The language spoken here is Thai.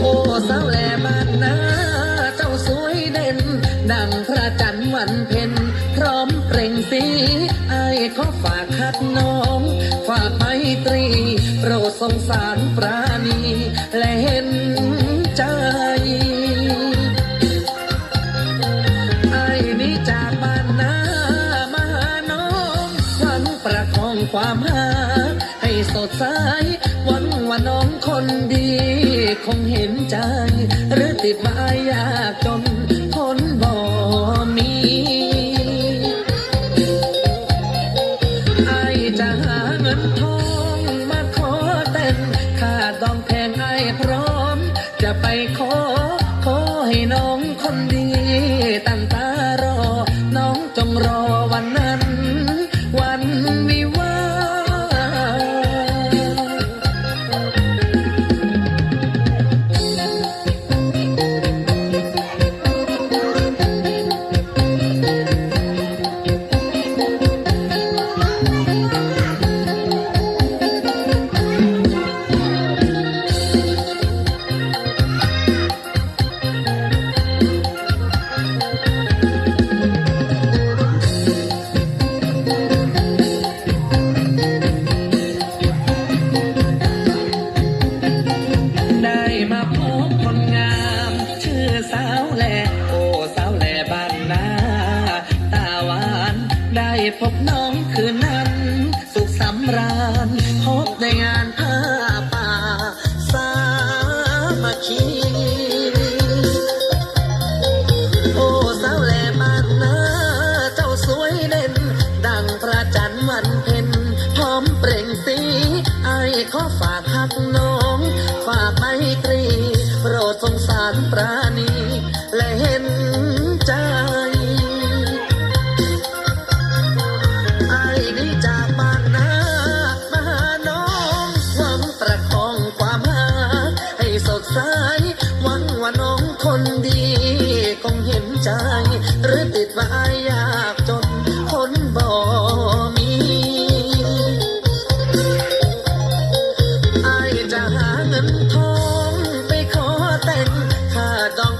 โอ้สาวแหล่บ้านนาเจ้าสวยเด่น ดังพระจันทร์วันเพ็ญพร้อมเปล่งสีไอ้ายขอฝากคัดน้อง ฝากไมตรี โปรดสงสารปราณี และเห็นใจไอ้นี่จากบ้านนามาหาน้องหวังประคองความหาให้ส ดใสหวังว่าน้องคนดี คงเห็นใจ หรือติดมายากจนคนบ่มีไอจะหาเงินทองมาขอเต้นค่าดองแพงไอพร้อม จะไปขอ ขอให้น้องคนดีตั้งตารอ น้องจงรอวันนั้น วันวิ พบน้องคืนนั้น สุขสำราญ พบในงานผ้าป่า สามัคคีโอ้สาวแหล่บ้านนาเจ้าสวยเด่น ดังพระจันทร์วันเพ็ญพร้อมเปล่งสีไอายขอฝากหักน้อง หรือติดว่ายากจนคนบ่มีไอจะหาเงินทองไปขอแต่งข้าต้อง